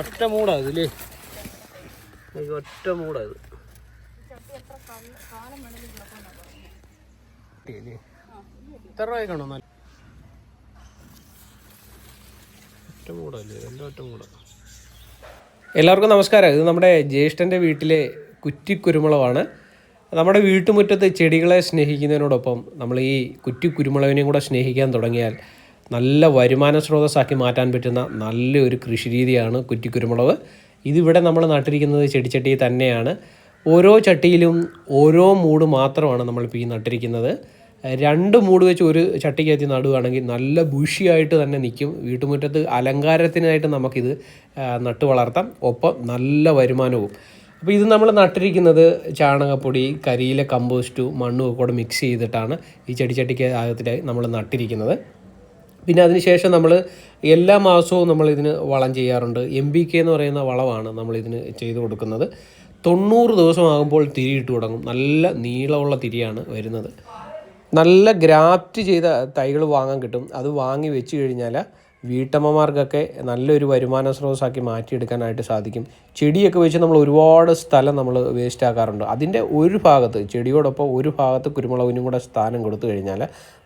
ഒറ്റ മൂടാ ഇതില്ലേ ഇത് ഒറ്റ മൂടാ ഇത് ഇല്ലേ? എത്ര രൂപ കാണോ നല്ല ഒറ്റ മൂടല്ലേ? എല്ലാം ഒറ്റ മൂടാ. എല്ലാവർക്കും നമസ്കാരം. ഇത് നമ്മുടെ ജ്യേഷ്ഠന്റെ വീട്ടിലെ കുറ്റിക്കുരുമുളകാണ്. നമ്മുടെ വീട്ടുമുറ്റത്ത് ചെടികളെ സ്നേഹിക്കുന്നതിനോടൊപ്പം നമ്മൾ ഈ കുറ്റി കുരുമുളകിനെയും കൂടെ സ്നേഹിക്കാൻ തുടങ്ങിയാൽ നല്ല വരുമാന സ്രോതസ്സാക്കി മാറ്റാൻ പറ്റുന്ന നല്ലൊരു കൃഷി രീതിയാണ് കുറ്റിക്കുരുമുളക്. ഇതിവിടെ നമ്മൾ നട്ടിരിക്കുന്നത് ചെടിച്ചട്ടി തന്നെയാണ്. ഓരോ ചട്ടിയിലും ഓരോ മൂട് മാത്രമാണ് നമ്മളിപ്പോൾ ഈ നട്ടിരിക്കുന്നത്. രണ്ട് മൂട് വെച്ച് ഒരു ചട്ടിക്കകത്ത് നടുകയാണെങ്കിൽ നല്ല ബുഷിയായിട്ട് തന്നെ നിൽക്കും. വീട്ടുമുറ്റത്ത് അലങ്കാരത്തിനായിട്ട് നമുക്കിത് നട്ട് വളർത്താം. ഒപ്പം നല്ല വരുമാനവും. അപ്പോൾ ഇത് നമ്മൾ നട്ടിരിക്കുന്നത് ചാണകപ്പൊടി കരിയിലെ കമ്പോസ്റ്റും മണ്ണും ഒക്കെ കൂടെ മിക്സ് ചെയ്തിട്ടാണ് ഈ ചെടിച്ചട്ടിക്ക് അകത്തിലായി നമ്മൾ നട്ടിരിക്കുന്നത്. പിന്നെ അതിനുശേഷം നമ്മൾ എല്ലാ മാസവും നമ്മൾ ഇതിന് വളം ചെയ്യാറുണ്ട്. എം ബി കെ എന്ന് പറയുന്ന വളമാണ് നമ്മൾ ഇതിന് ചെയ്തു കൊടുക്കുന്നത്. തൊണ്ണൂറ് ദിവസമാകുമ്പോൾ തിരി ഇട്ട് തുടങ്ങും. നല്ല നീളമുള്ള തിരിയാണ് വരുന്നത്. നല്ല ഗ്രാഫ്റ്റ് ചെയ്ത തൈകൾ വാങ്ങാൻ കിട്ടും. അത് വാങ്ങി വെച്ച് കഴിഞ്ഞാൽ വീട്ടമ്മമാർക്കൊക്കെ നല്ലൊരു വരുമാന സ്രോതസ്സാക്കി മാറ്റിയെടുക്കാനായിട്ട് സാധിക്കും. ചെടിയൊക്കെ വെച്ച് നമ്മൾ ഒരുപാട് സ്ഥലം നമ്മൾ വേസ്റ്റ് ആക്കാറുണ്ട് അതിന്റെ ഒരു ഭാഗത്ത് ചെടിയോടൊപ്പം ഒരു ഭാഗത്ത് കുരുമുളകിനും കൂടെ സ്ഥാനം കൊടുത്തു കഴിഞ്ഞാൽ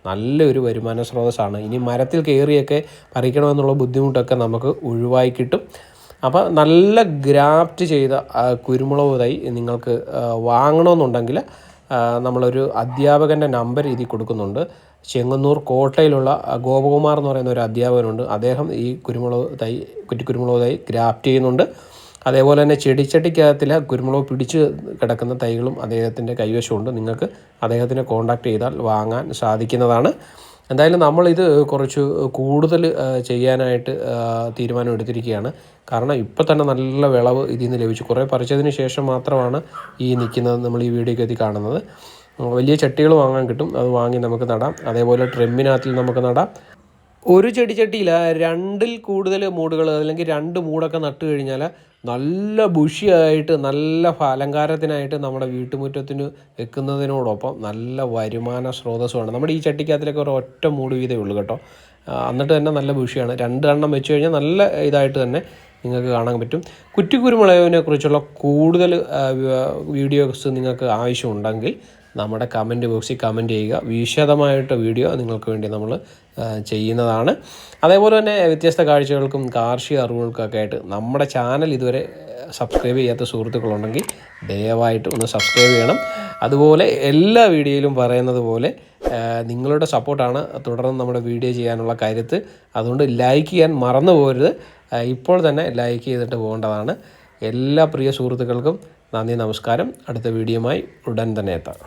നല്ലൊരു വരുമാന സ്രോതസ്സാണ്. ഇനി മരത്തിൽ കയറിയൊക്കെ പറിക്കണമെന്നുള്ള ബുദ്ധിമുട്ടൊക്കെ നമുക്ക് ഒഴിവായി കിട്ടും. അപ്പോൾ നല്ല ഗ്രാഫ്റ്റ് ചെയ്ത കുരുമുളക് തൈ നിങ്ങൾക്ക് വാങ്ങണമെന്നുണ്ടെങ്കിൽ നമ്മളൊരു അധ്യാപകന്റെ നമ്പർ ഇതിൽ കൊടുക്കുന്നുണ്ട്. ചെങ്ങന്നൂർ കോട്ടയിലുള്ള ഗോപകുമാർ എന്ന് പറയുന്ന ഒരു അധ്യാപകനുണ്ട്. അദ്ദേഹം ഈ കുരുമുളക് തൈ കുറ്റിക്കുരുമുളക് തൈ ഗ്രാഫ്റ്റ് ചെയ്യുന്നുണ്ട്. അതേപോലെ തന്നെ ചെടിച്ചട്ടിക്കകത്തിലെ കുരുമുളക് പിടിച്ച് കിടക്കുന്ന തൈകളും അദ്ദേഹത്തിന്റെ കൈവശമുണ്ട്. നിങ്ങൾക്ക് അദ്ദേഹത്തിനെ കോൺടാക്ട് ചെയ്താൽ വാങ്ങാൻ സാധിക്കുന്നതാണ്. എന്തായാലും നമ്മളിത് കുറച്ച് കൂടുതൽ ചെയ്യാനായിട്ട് തീരുമാനം എടുത്തിരിക്കുകയാണ്. കാരണം ഇപ്പം തന്നെ നല്ല വിളവ് ഇതിൽ നിന്ന് ലഭിച്ചു. കുറേ പറിച്ചതിന് ശേഷം മാത്രമാണ് ഈ നിൽക്കുന്നത് നമ്മൾ ഈ വീഡിയോയ്ക്ക് കാണുന്നത്. വലിയ ചട്ടികൾ വാങ്ങാൻ കിട്ടും. അത് വാങ്ങി നമുക്ക് നടാം. അതേപോലെ ട്രെമ്മിനകത്തിൽ നമുക്ക് നടാം. ഒരു ചെടിച്ചട്ടിയിൽ രണ്ടിൽ കൂടുതൽ മൂടുകൾ അല്ലെങ്കിൽ രണ്ട് മൂടൊക്കെ നട്ട് കഴിഞ്ഞാൽ നല്ല ബുഷിയായിട്ട് നല്ല ഫലങ്കാരത്തിനായിട്ട് നമ്മുടെ വീട്ടുമുറ്റത്തിന് വെക്കുന്നതിനോടൊപ്പം നല്ല വരുമാന സ്രോതസ്സുമാണ്. നമ്മുടെ ഈ ചട്ടിക്കകത്തിലൊക്കെ ഒരു ഒറ്റ മൂട് വീതേ ഉള്ളൂ കേട്ടോ. എന്നിട്ട് തന്നെ നല്ല ബുഷിയാണ്. രണ്ട് എണ്ണം വെച്ച് കഴിഞ്ഞാൽ നല്ല ഇതായിട്ട് തന്നെ നിങ്ങൾക്ക് കാണാൻ പറ്റും. കുറ്റിക്കുരുമുളകിനെ കുറിച്ചുള്ള കൂടുതൽ വീഡിയോസ് നിങ്ങൾക്ക് ആവശ്യമുണ്ടെങ്കിൽ നമ്മുടെ കമന്റ് ബോക്സിൽ കമന്റ് ചെയ്യുക. വിശദമായിട്ട് വീഡിയോ നിങ്ങൾക്ക് വേണ്ടി നമ്മൾ ചെയ്യുന്നതാണ്. അതേപോലെ തന്നെ വ്യത്യസ്ത കാഴ്ചകൾക്കും കാർഷിക അറിവുകൾക്കൊക്കെ ആയിട്ട് നമ്മുടെ ചാനൽ ഇതുവരെ സബ്സ്ക്രൈബ് ചെയ്യാത്ത സുഹൃത്തുക്കളുണ്ടെങ്കിൽ ദയവായിട്ട് ഒന്ന് സബ്സ്ക്രൈബ് ചെയ്യണം. അതുപോലെ എല്ലാ വീഡിയോയിലും പറയുന്നത് പോലെ നിങ്ങളുടെ സപ്പോർട്ടാണ് തുടർന്ന് നമ്മുടെ വീഡിയോ ചെയ്യാനുള്ള കാര്യത്ത് അതുകൊണ്ട് ലൈക്ക് ചെയ്യാൻ മറന്നു പോകരുത്. ഇപ്പോൾ തന്നെ ലൈക്ക് ചെയ്തിട്ട് പോകേണ്ടതാണ്. എല്ലാ പ്രിയ സുഹൃത്തുക്കൾക്കും നന്ദി നമസ്കാരം. അടുത്ത വീഡിയോയുമായി ഉടൻ തന്നെ എത്താം.